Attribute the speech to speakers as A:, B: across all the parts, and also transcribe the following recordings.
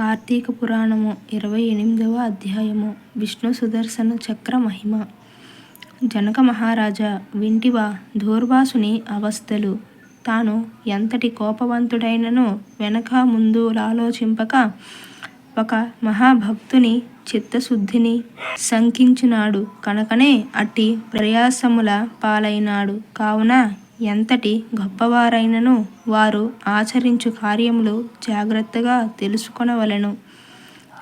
A: కార్తీక పురాణము ఇరవై ఎనిమిదవ అధ్యాయము. విష్ణు సుదర్శన చక్ర మహిమ. జనక మహారాజా వింటివా దూర్వాసుని అవస్థలు. తాను ఎంతటి కోపవంతుడైనను వెనక ముందు ఆలోచింపక ఒక మహాభక్తుని చిత్తశుద్ధిని శంకించినాడు. కనుకనే అట్టి ప్రయాసముల పాలైనాడు. కావున ఎంతటి గొప్పవారైనను వారు ఆచరించు కార్యములు జాగ్రత్తగా తెలుసుకొనవలెను.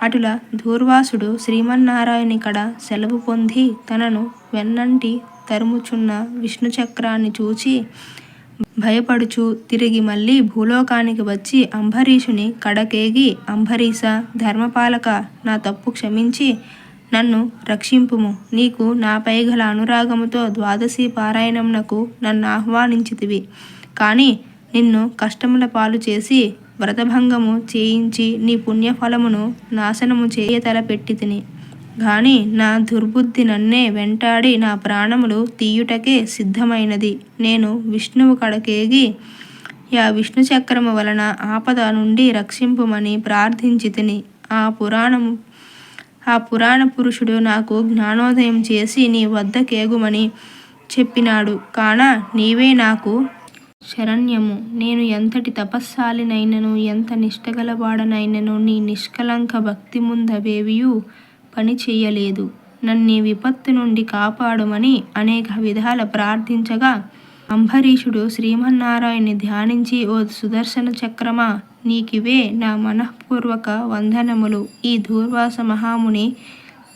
A: అటుల దూర్వాసుడు శ్రీమన్నారాయణ కడ సెలవు పొంది తనను వెన్నంటి తరుముచున్న విష్ణు చక్రాన్ని చూచి భయపడుచు తిరిగి మళ్ళీ భూలోకానికి వచ్చి అంబరీషుని కడకేగి అంబరీష ధర్మపాలక నా తప్పు క్షమించి నన్ను రక్షింపుము. నీకు నాపై గల అనురాగముతో ద్వాదశి పారాయణమునకు నన్ను ఆహ్వానించితివి. కానీ నిన్ను కష్టముల పాలు చేసి వ్రతభంగము చేయించి నీ పుణ్యఫలమును నాశనము చేయ తలపెట్టి తిని గాని నా దుర్బుద్ధి నన్నే వెంటాడి నా ప్రాణములు తీయుటకే సిద్ధమైనది. నేను విష్ణువు కడకేగి యా విష్ణు చక్రము వలన ఆపద నుండి రక్షింపుమని ప్రార్థించి తిని ఆ పురాణము ఆ పురాణ పురుషుడు నాకు జ్ఞానోదయం చేసి నీ వద్ద కేగుమని చెప్పినాడు. కాన నీవే నాకు శరణ్యము. నేను ఎంతటి తపస్సాలినైనను ఎంత నిష్టగలవాడనైనను నీ నిష్కలంక భక్తి ముందవేవియు పని చెయ్యలేదు నన్ను విపత్తు నుండి కాపాడుమని అనేక విధాల ప్రార్థించగా అంబరీషుడు శ్రీమన్నారాయణ్ణి ధ్యానించి ఓ సుదర్శన చక్రమా నీకివే నా మనఃపూర్వక వందనములు. ఈ దూర్వాస మహాముని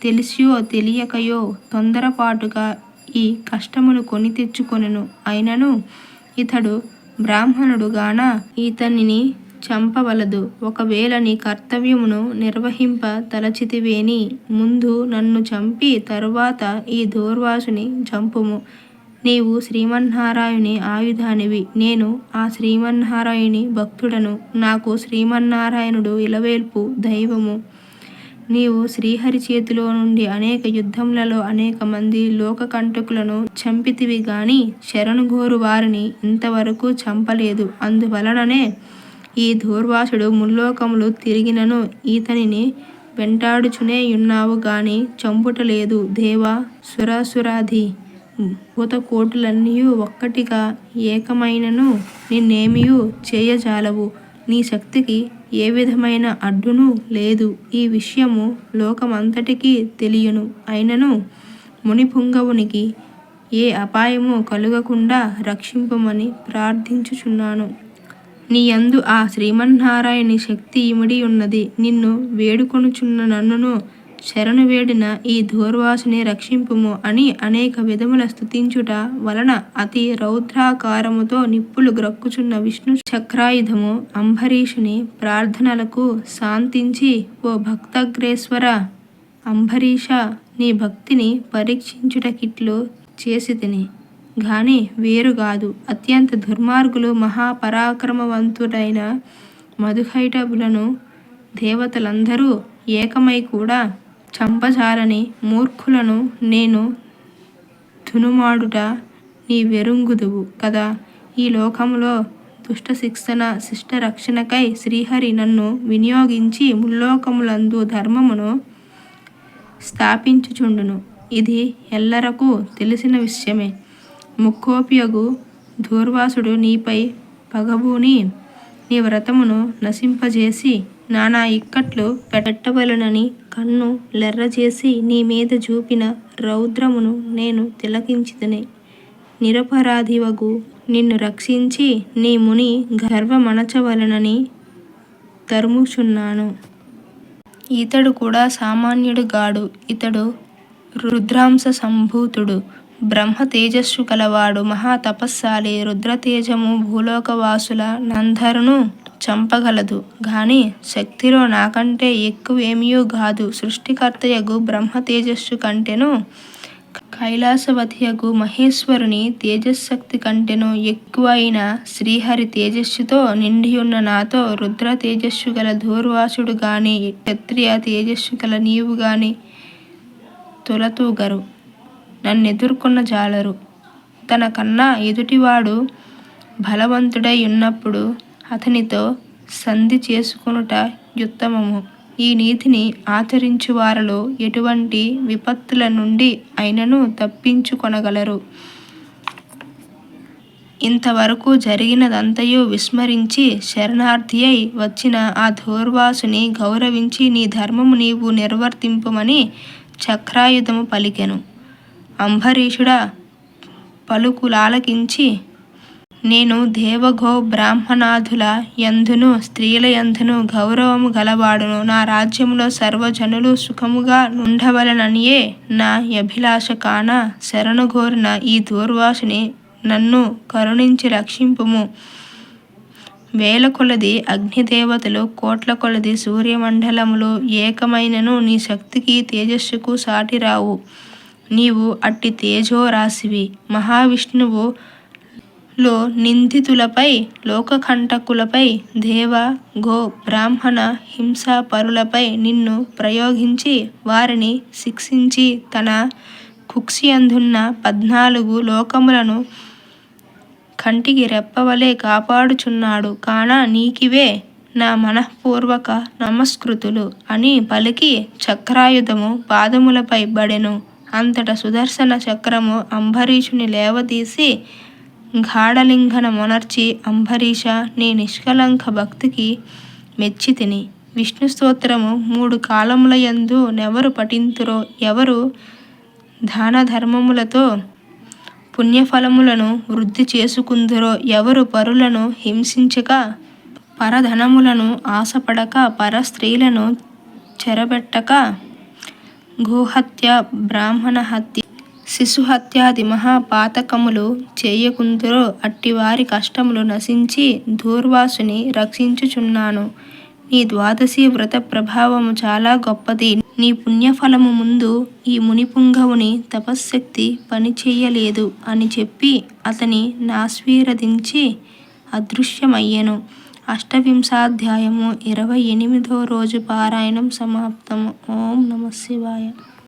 A: తెలిసియో తెలియకయో తొందరపాటుగా ఈ కష్టములు కొని తెచ్చుకొనెను. అయినను ఇతడు బ్రాహ్మణుడుగాన ఇతనిని చంపవలదు. ఒకవేళ నీ కర్తవ్యమును నిర్వహింప తలచితివేని ముందు నన్ను చంపి తరువాత ఈ దూర్వాసుని చంపుము. నీవు శ్రీమన్నారాయుని ఆయుధానివి. నేను ఆ శ్రీమన్నారాయుని భక్తుడను. నాకు శ్రీమన్నారాయణుడు ఇలవేల్పు దైవము. నీవు శ్రీహరి చేతిలో నుండి అనేక యుద్ధములలో అనేక మంది లోకకంటకులను చంపితివి గాని శరణుగోరు వారిని ఇంతవరకు చంపలేదు. అందువలననే ఈ దూర్వాసుడు ముల్లోకములు తిరిగినను ఈతనిని వెంటాడుచునే ఉన్నావు గాని చంపుటలేదు. దేవా సురాసురాధి. భూతకోటులన్నీ ఒక్కటిగా ఏకమైనను నిన్నేమియు చేయజాలవు. నీ శక్తికి ఏ విధమైన అడ్డును లేదు. ఈ విషయము లోకమంతటికీ తెలియను. అయినను మునిపుంగవునికి ఏ అపాయము కలుగకుండా రక్షింపమని ప్రార్థించుచున్నాను. నీ యందు ఆ శ్రీమన్నారాయణి శక్తి ఇమిడి ఉన్నది. నిన్ను వేడుకొనుచున్న నన్నును శరణు వేడిన ఈ దూర్వాసుని రక్షింపుము అని అనేక విధముల స్థుతించుట వలన అతి రౌద్రాకారముతో నిప్పులు గ్రక్కుచున్న విష్ణు చక్రాయుధము అంబరీషుని ప్రార్థనలకు శాంతించి ఓ భక్తగ్రేశ్వర అంబరీష నీ భక్తిని పరీక్షించుటకిట్లు చేసి తిని గాని వేరు కాదు అత్యంత దుర్మార్గులు మహాపరాక్రమవంతుడైన మధుహైటబులను దేవతలందరూ ఏకమై కూడా చంపజాలని మూర్ఖులను నేను ధునుమాడుట నీ వెరుంగుదువు కదా. ఈ లోకములో దుష్ట శిక్షణ శిష్ట రక్షణకై శ్రీహరి నన్ను వినియోగించి ముల్లోకములందు ధర్మమును స్థాపించుచుండును. ఇది ఎల్లరకు తెలిసిన విషయమే. ముక్కోపియగు దూర్వాసుడు నీపై పగబూని నీ వ్రతమును నశింపజేసి నానా ఇక్కట్లు పెట్టవలనని కన్ను లెర్రచేసి నీ మీద చూపిన రౌద్రమును నేను తిలకించితిని. నిరపరాధివగు నిన్ను రక్షించి నీ ముని గర్వమణచవలనని తరుముచున్నాను. ఇతడు కూడా సామాన్యుడు గాడు. ఇతడు రుద్రాంశ సంభూతుడు. బ్రహ్మ తేజస్సు కలవాడు. మహా తపస్సాలి. రుద్రతేజము భూలోకవాసుల నందరును చంపగలదు. గాని శక్తిలో నాకంటే ఎక్కువేమీయూ గాదు. సృష్టికర్తయగు బ్రహ్మ తేజస్సు కంటెను కైలాసవతియగు మహేశ్వరుని తేజశక్తి కంటెను ఎక్కువ అయిన శ్రీహరి తేజస్సుతో నిండియున్న నాతో రుద్ర తేజస్సు గల దూర్వాసుడు గాని క్షత్రియ తేజస్సు గల నీవు గాని నన్ను నన్నెదుర్కొన్న జాలరు. తన కన్నా ఎదుటివాడు బలవంతుడై ఉన్నప్పుడు అతనితో సంధి చేసుకొనుట యుత్తమము. ఈ నీతిని ఆచరించు వారిలో ఎటువంటి విపత్తుల నుండి అయినను తప్పించుకొనగలరు. ఇంతవరకు జరిగినదంతయు విస్మరించి శరణార్థియై వచ్చిన ఆ దూర్వాసుని గౌరవించి నీ ధర్మము నీవు నిర్వర్తింపుమని చక్రాయుధము పలికెను. అంబరీషుడా పలుకులాలకించి నేను దేవగో బ్రాహ్మణాదుల యందును స్త్రీల యందును గౌరవము గలవాడును. నా రాజ్యములో సర్వజనులు సుఖముగా ఉండవలననియే నా అభిలాష కాన శరణుగోరిన ఈ దూర్వాసుని నన్ను కరుణించి రక్షింపుము. వేల కొలది అగ్నిదేవతలు కోట్ల కొలది సూర్యమండలములు ఏకమైనను నీ శక్తికి తేజస్సుకు సాటిరావు. నీవు అట్టి తేజోరాశివి. మహావిష్ణువు లో నిందితులపై లోకకంటకులపై దేవ గో బ్రాహ్మణ హింసాపరులపై నిన్ను ప్రయోగించి వారిని శిక్షించి తన కుక్షియందున్న పద్నాలుగు లోకములను కంటికి రెప్పవలే కాపాడుచున్నాడు. కాన నీకివే నా మనఃపూర్వక నమస్కృతులు అని పలికి చక్రాయుధము పాదములపై బడెను. అంతట సుదర్శన చక్రము అంబరీషుని లేవదీసి గాఢలింగన మొనర్చి అంబరీష నీ నిష్కలంక భక్తికి మెచ్చితిని విష్ణు స్తోత్రము మూడు కాలముల యందు నెవరు పఠింతురో? ఎవరు దాన ధర్మములతో పుణ్యఫలములను వృద్ధి చేసుకుందురో? ఎవరు పరులను హింసించక పరధనములను ఆశపడక పర స్త్రీలను చెరబెట్టక? గోహత్య బ్రాహ్మణ హత్య శిశుహత్యాది మహాపాతకములు చేయకుందురో అట్టివారి కష్టములు నశించి దూర్వాసుని రక్షించుచున్నాను. నీ ద్వాదశి వ్రత ప్రభావము చాలా గొప్పది. నీ పుణ్యఫలము ముందు ఈ మునిపుంగవుని తపశ్శక్తి పనిచేయలేదు అని చెప్పి అతని నాస్వీరదించి అదృశ్యమయ్యెను. అష్టవింశాధ్యాయము ఇరవై ఎనిమిదో రోజు పారాయణం సమాప్తము. ఓం నమ శివాయ.